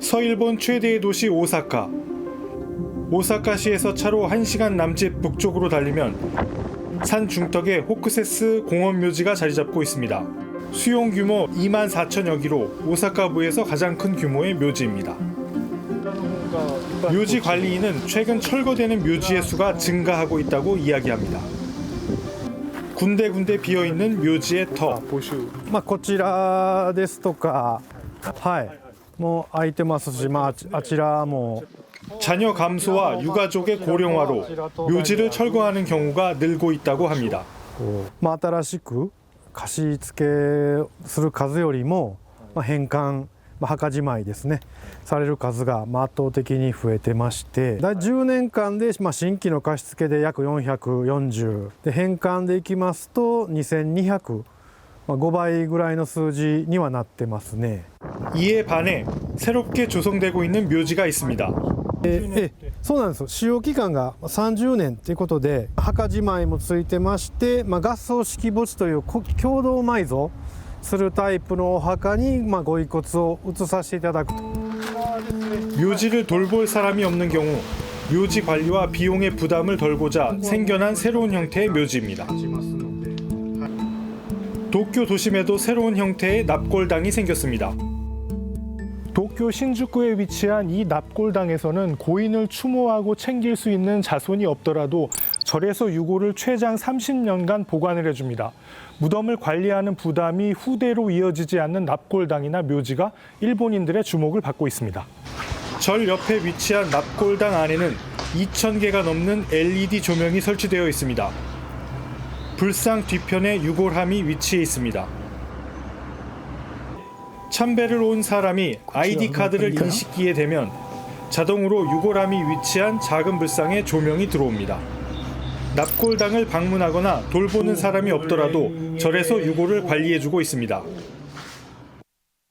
서일본 최대의 도시 오사카. 오사카시에서 차로 1시간 남짓 북쪽으로 달리면 산 중턱에 호크세스 공원 묘지가 자리 잡고 있습니다. 수용 규모 2만 4천여 기로 오사카부에서 가장 큰 규모의 묘지입니다. 묘지 관리인은 최근 철거되는 묘지의 수가 증가하고 있다고 이야기합니다. 군데군데 비어있는 묘지의 터, まあ、こちらですとか、はい、 もう空いてますし、まああち、あちらも 자녀 감소와 유가족의 고령화로 묘지를 철거하는 경우가 늘고 있다고 합니다. こう、まあ、新しく貸し付けする数よりも、まあ、返還、まあ、墓じまいですねされる数がまあ圧倒的に増えてましてだい10年間で、まあ、新規の貸し付けで約440で返還でいきますと2200、まあ、 5倍ぐらいの数字にはなってますね。 이에 반해 새롭게 조성되고 있는 묘지가 있습니다. ええそうなんですよ使用期間が30年ということで墓じまいもついてまして、まあ、合葬式墓地というこ共同埋蔵するタイプのお墓に、まあ、ご遺骨を移させていただくと 묘지를 돌볼 사람이 없는 경우 묘지 관리와 비용의 부담을 덜고자 생겨난 새로운 형태의 묘지입니다. 도쿄 도심에도 새로운 형태의 납골당이 생겼습니다. 도쿄 신주쿠에 위치한 이 납골당에서는 고인을 추모하고 챙길 수 있는 자손이 없더라도 절에서 유골을 최장 30년간 보관을 해줍니다. 무덤을 관리하는 부담이 후대로 이어지지 않는 납골당이나 묘지가 일본인들의 주목을 받고 있습니다. 절 옆에 위치한 납골당 안에는 2,000개가 넘는 LED 조명이 설치되어 있습니다. 불상 뒤편에 유골함이 위치해 있습니다. 참배를 온 사람이 아이디 카드를 인식기에 대면 자동으로 유골함이 위치한 작은 불상에 조명이 들어옵니다. 납골당을 방문하거나 돌보는 사람이 없더라도 절에서 유골을 관리해주고 있습니다.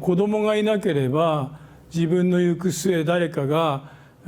子供がいなければ自分の行く末誰かがあー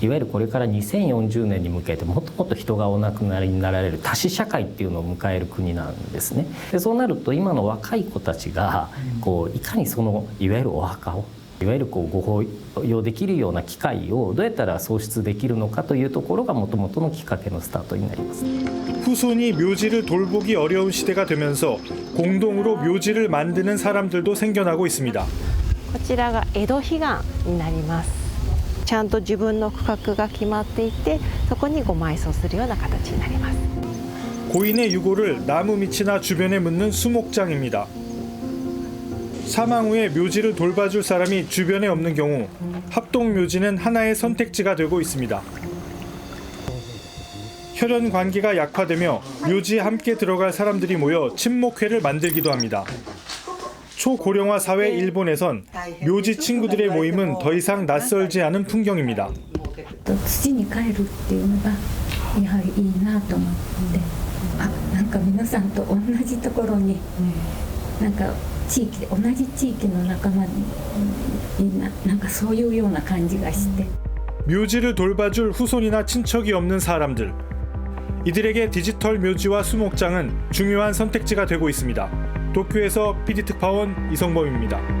いわゆるこれから2040年に向けてもっともっと人がお亡くなりになられる多死社会っていうのを迎える国なんですねでそうなると今の若い子たちがこういかにそのいわゆるお墓をいわゆるこうご法要できるような機会をどうやったら創出できるのかというところがもともとのきっかけのスタートになります 후손이 묘지를 돌보기 어려운 시대가 되면서 공동으로 묘지를 만드는 사람들도 생겨나고 있습니다. こちらが江戸彼岸になります ちゃんと自分の区画が決まっていてそこにご埋葬するような形になります 고인의 유골을 나무 밑이나 주변에 묻는 수목장입니다. 사망 후에 묘지를 돌봐줄 사람이 주변에 없는 경우 합동 묘지는 하나의 선택지가 되고 있습니다. 혈연 관계가 약화되며 묘지에 함께 들어갈 사람들이 모여 친목회를 만들기도 합니다. 초고령화 사회 일본에선 묘지 친구들의 모임은 더 이상 낯설지 않은 풍경입니다. 묘지를 돌봐줄 후손이나 친척이 없는 사람들. 이들에게 디지털 묘지와 수목장은 중요한 선택지가 되고 있습니다. 도쿄에서 PD 특파원 이성범입니다.